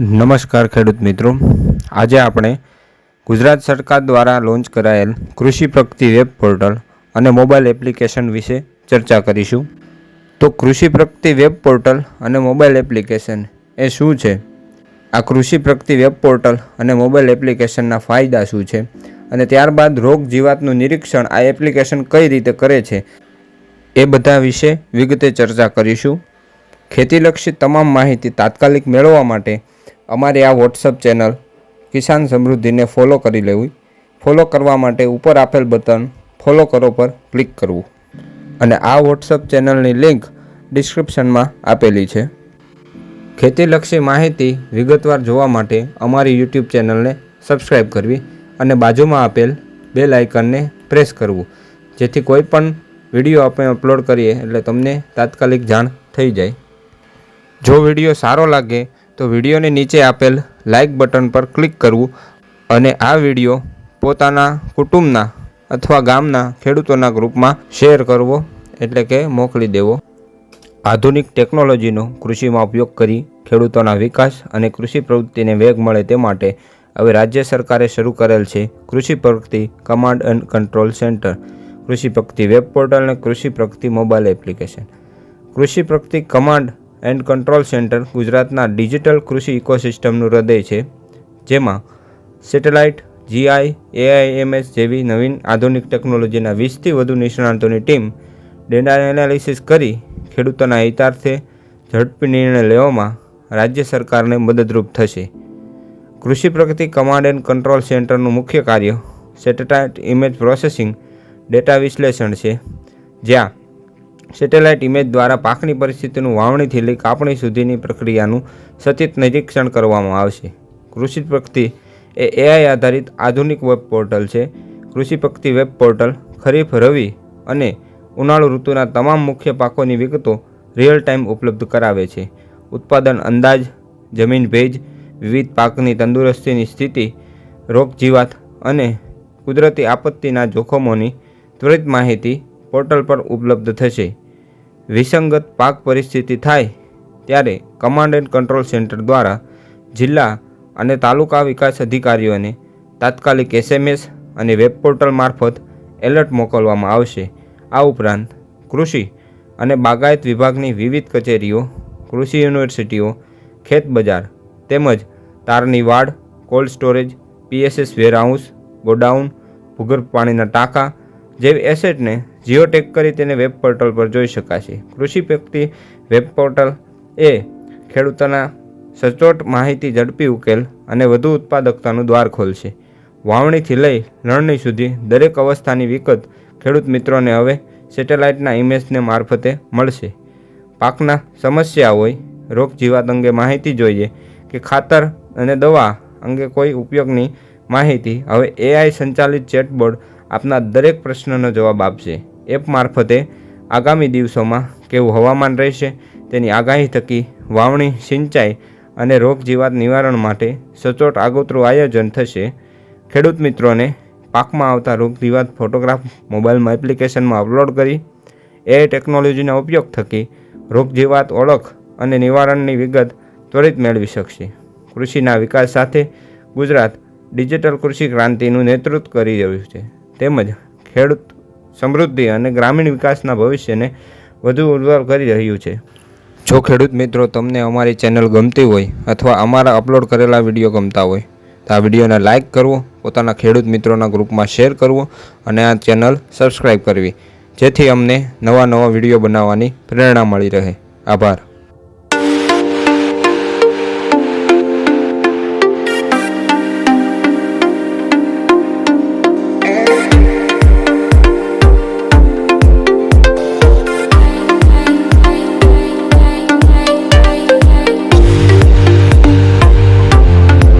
નમસ્કાર ખેડૂત મિત્રો. આજે આપણે ગુજરાત સરકાર દ્વારા લોન્ચ કરાયેલ કૃષિ પ્રગતિ વેબ પોર્ટલ અને મોબાઈલ એપ્લિકેશન વિશે ચર્ચા કરીશું. તો કૃષિ પ્રગતિ વેબ પોર્ટલ અને મોબાઈલ એપ્લિકેશન એ શું છે? આ કૃષિ પ્રગતિ વેબ પોર્ટલ અને મોબાઈલ એપ્લિકેશનના ફાયદા શું છે? અને ત્યારબાદ રોગ જીવાતનું નિરીક્ષણ આ એપ્લિકેશન કઈ રીતે કરે છે? એ બધા વિશે વિગતે ચર્ચા કરીશું. ખેતીલક્ષી તમામ માહિતી તાત્કાલિક મેળવવા માટે અમારી આ વોટ્સઅપ ચેનલ કિસાન સમૃદ્ધિને ફોલો કરી લેવી. ફોલો કરવા માટે ઉપર આપેલ બટન ફોલો કરો પર ક્લિક કરવું. અને આ વોટ્સઅપ ચેનલની લિંક ડિસ્ક્રિપ્શનમાં આપેલી છે. ખેતીલક્ષી માહિતી વિગતવાર જોવા માટે અમારી યુટ્યુબ ચેનલને સબસ્ક્રાઈબ કરવી અને બાજુમાં આપેલ બેલ આઇકનને પ્રેસ કરવું. જેથી કોઈ પણ વીડિયો આપણે અપલોડ કરીએ એટલે તમને તાત્કાલિક જાણ થઈ જાય. જો વીડિયો સારો લાગે તો વિડીયોની નીચે આપેલ લાઇક બટન પર ક્લિક કરવું અને આ વીડિયો પોતાના કુટુંબના અથવા ગામના ખેડૂતોના ગ્રુપમાં શેર કરવો એટલે કે મોકલી દેવો. આધુનિક ટેકનોલોજીનો કૃષિમાં ઉપયોગ કરી ખેડૂતોના વિકાસ અને કૃષિ પ્રવૃત્તિને વેગ મળે તે માટે હવે રાજ્ય સરકારે શરૂ કરેલ છે Krishi Pragati command and control centre Krishi Pragati web portal અને કૃષિ Pragati mobile application Krishi Pragati command and control centre ગુજરાતના ડિજિટલ કૃષિ ઇકોસિસ્ટમનું હૃદય છે, જેમાં સેટેલાઇટ, જીઆઈ, એઆઈએમએસ જેવી નવીન આધુનિક ટેકનોલોજીના વીસથી વધુ નિષ્ણાતોની ટીમ ડેટા એનાલિસિસ કરી ખેડૂતોના હિતાર્થે ઝડપી નિર્ણય લેવામાં રાજ્ય સરકારને મદદરૂપ થશે. Krishi Pragati command and control સેન્ટરનું મુખ્ય કાર્ય સેટેલાઇટ ઇમેજ પ્રોસેસિંગ ડેટા વિશ્લેષણ છે, જ્યાં સેટેલાઇટ ઇમેજ દ્વારા પાકની પરિસ્થિતિનું વાવણીથી લઈ કાપણી સુધીની પ્રક્રિયાનું સચિત નિરીક્ષણ કરવામાં આવશે. કૃષિ પ્રગતિ એ એઆઈ આધારિત આધુનિક વેબ પોર્ટલ છે. કૃષિ પ્રગતિ વેબ પોર્ટલ, ખરીફ, રવિ અને ઉનાળુ ઋતુના તમામ મુખ્ય પાકોની વિગતો રિયલ ટાઈમ ઉપલબ્ધ કરાવે છે. ઉત્પાદન અંદાજ, જમીન ભેજ, વિવિધ પાકની તંદુરસ્તીની સ્થિતિ રોગજીવાત અને કુદરતી આપત્તિના જોખમોની ત્વરિત માહિતી પોર્ટલ પર ઉપલબ્ધ થશે. વિસંગત પાક પરિસ્થિતિ થાય ત્યારે કમાન્ડ એન્ડ કંટ્રોલ સેન્ટર દ્વારા જિલ્લા અને તાલુકા વિકાસ અધિકારીઓને તાત્કાલિક એસએમએસ અને વેબ પોર્ટલ મારફત એલર્ટ મોકલવામાં આવશે. આ ઉપરાંત કૃષિ અને બાગાયત વિભાગની વિવિધ કચેરીઓ, કૃષિ યુનિવર્સિટીઓ, ખેત બજાર તેમજ તારની વાડ cold storage PSS warehouse godown, ભૂગર્ભ પાણીના ટાંકા જેવી એસેટને જીઓટેક કરી તેને વેબ પોર્ટલ પર જોઈ શકાશે. કૃષિ વ્યક્તિ વેબ પોર્ટલ એ ખેડૂતોના સચોટ માહિતી ઝડપી ઉકેલ અને વધુ ઉત્પાદકતાનું દ્વાર ખોલશે. વાવણીથી લઈ લણણી સુધી દરેક અવસ્થાની વિગત ખેડૂત મિત્રોને હવે સેટેલાઇટના ઇમેજને મારફતે મળશે. પાકના સમસ્યા હોય, રોગ જીવાત અંગે માહિતી જોઈએ કે ખાતર અને દવા અંગે કોઈ ઉપયોગની માહિતી, હવે એઆઈ સંચાલિત ચેટબોર્ડ આપના દરેક પ્રશ્નનો જવાબ આપશે. એપ મારફતે આગામી દિવસોમાં કેવું હવામાન રહેશે, તેની આગાહી થકી વાવણી, સિંચાઈ અને રોગ જીવાત નિવારણ માટે સચોટ આગોતરું આયોજન થશે. ખેડૂત મિત્રોને પાકમાં આવતા રોગ જીવાત ફોટોગ્રાફ મોબાઈલમાં એપ્લિકેશનમાં અપલોડ કરી, એ ટેકનોલોજીના ઉપયોગ થકી રોગ જીવાત ઓળખ અને નિવારણની વિગત ત્વરિત મેળવી શકશે. કૃષિના વિકાસ સાથે ગુજરાત ડિજિટલ કૃષિ ક્રાંતિનું નેતૃત્વ કરી રહ્યું છે. તેમજ ખેડૂત સમૃદ્ધિ અને ગ્રામીણ વિકાસના ભવિષ્યને વધુ ઉજ્જવળ કરી રહ્યું છે. જો ખેડૂત મિત્રો તમને અમારી ચેનલ ગમતી હોય અથવા અમારા અપલોડ કરેલા વીડિયો ગમતા હોય, તો આ વિડીયોને લાઇક કરવો, પોતાના ખેડૂત મિત્રોના ગ્રુપમાં શેર કરવો અને આ ચેનલ સબસ્ક્રાઈબ કરવી, જેથી અમને નવા નવા વીડિયો બનાવવાની પ્રેરણા મળી રહે. આભાર.